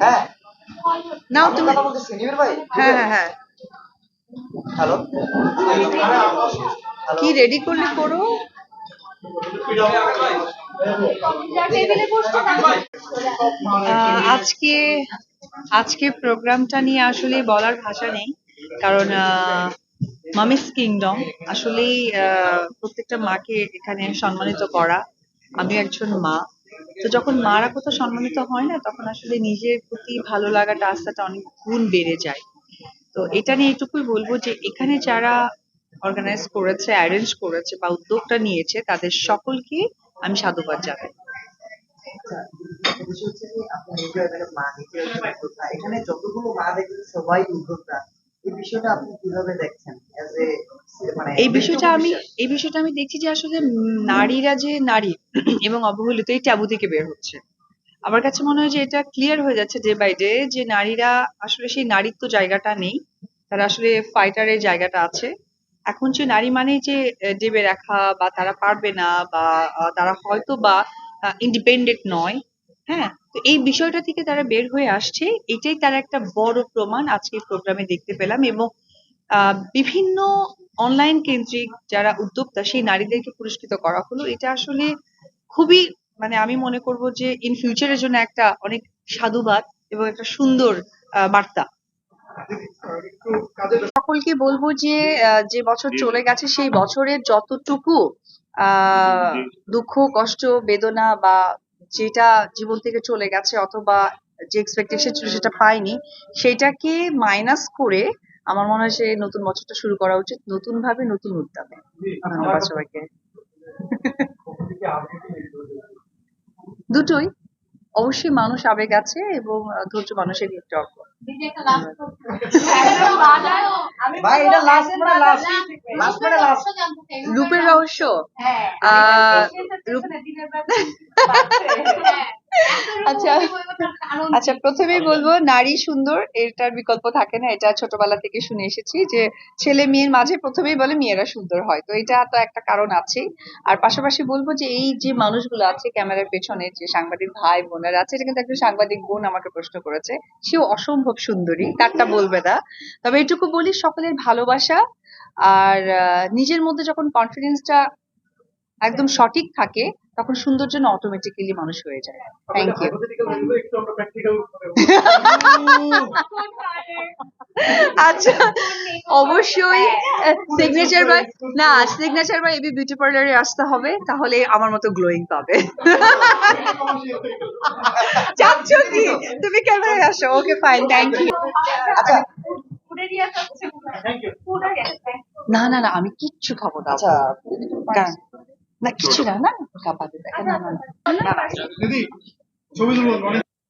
হ্যাঁ। নাও তুমি। কথা বলতেছি নিবিড় ভাই। হ্যাঁ হ্যাঁ হ্যাঁ। হ্যালো? কি রেডি করলে করো? আজকে আজকে প্রোগ্রামটা নিয়ে আসলে বলার ভাষা নেই কারণ মামিস কিংডম। আসলেই আহ, প্রত্যেকটা মাকে এখানে সম্মানিত করা। আমি একজন মা। তো যখন মারা কোথাও সম্মানিত হয় না, তখন আসলে নিজের প্রতি ভালো লাগাটা, আস্থাটা অনেক গুণ বেড়ে যায়। তো এটা নিয়ে এটুকুই বলব যে, এখানে যারা অর্গানাইজ করেছে অ্যারেঞ্জ করেছে বা উদ্যোগটা নিয়েছে, তাদের সকলকে আমি সাধুবাদ জানাই। একটা বিষয় হচ্ছে যে আপনি নিজে একজন মা নিজে একজন উদ্যোক্তা এখানে যতগুলো মা দেখবেন সবাই উদ্যোক্তা। এই বিষয়টা আপনি কীভাবে দেখছেন? এজ এ মানে এই বিষয়টা আমি এই বিষয়টা আমি দেখছি যে আসলে নারীরা যে নারী এবং অবহেলিত এই ট্যাবু থেকে বের হচ্ছে। আমার কাছে মনে হয় যে এটা ক্লিয়ার হয়ে যাচ্ছে ডে বাই ডে যে নারীরা আসলে সেই নারীত্ব জায়গাটা নেই। তারা আসলে ফাইটারের জায়গাটা আছে। এখন যে নারী মানে যে দেবে রাখা বা তারা পারবে না বা তারা হয়তো বা ইন্ডিপেন্ডেন্ট নয়। হ্যাঁ তো এই বিষয়টা থেকে তারা বের হয়ে আসছে। এটাই তার একটা বড় প্রমাণ আজকে প্রোগ্রামে দেখতে পেলাম এবং বিভিন্ন অনলাইন কেন্দ্রিক যারা উদ্যোক্তা সেই নারীদেরকে পুরস্কৃত করা হলো। এটা আসলে খুবই মানে আমি মনে করব যে ইন ফিউচারের জন্য একটা অনেক সাধুবাদ এবং একটা সুন্দর বার্তা। সকলকে বলব যে যে বছর চলে গেছে সেই বছরের যতটুকু আহ দুঃখ কষ্ট বেদনা বা যেটা জীবন থেকে চলে গেছে অথবা যে এক্সপেকটেশন ছিল সেটা পাইনি, সেটাকে মাইনাস করে আমার মনে হয় সে নতুন বছরটা শুরু করা উচিত। নতুন ভাবে নতুন উদ্যমে দুটোই। অবশ্যই মানুষ আবেগ আছে এবং ধৈর্য মানুষের একটু অল্প। ভাই এটা লাস্ট লাস্ট লাস্ট লাস্ট রূপের রহস্য আচ্ছা। আচ্ছা প্রথমেই বলব নারী সুন্দর এটার বিকল্প থাকে না এটা ছোটবেলা থেকে শুনে এসেছি যে ছেলে মেয়ের মাঝে প্রথমেই বলে মেয়েরা সুন্দর হয়। তো এটা তো একটা কারণ আছে আর পাশাপাশি বলব যে এই যে মানুষগুলো আছে ক্যামেরার পেছনে যে সাংবাদিক ভাই বোনেরা আছে এটা কিন্তু একজন সাংবাদিক বোন আমাকে প্রশ্ন করেছে সেও অসম্ভব সুন্দরী তারটা বলবে না। তবে এটুকু বলি সকলের ভালোবাসা আর নিজের মধ্যে যখন কনফিডেন্সটা একদম সঠিক থাকে তখন সৌন্দর্য অটোমেটিক্যালি মানুষ হয়ে যায়। থ্যাংক ইউ আচ্ছা অবশ্যই সিগনেচার বাই না সিগনেচার বাই এবি বিউটি পার্লারে আসতে হবে তাহলে আমার মতো গ্লোয়িং পাবে। চাচ্ছ কি তুমি ক্যামেরায় আসো। ওকে ফাইন থ্যাংক ইউ আচ্ছা। না না না আমি কিচ্ছু খাব না। আচ্ছা। না কিছু না না কাপাতে দেখেন না না ছবি তুলবো অনেক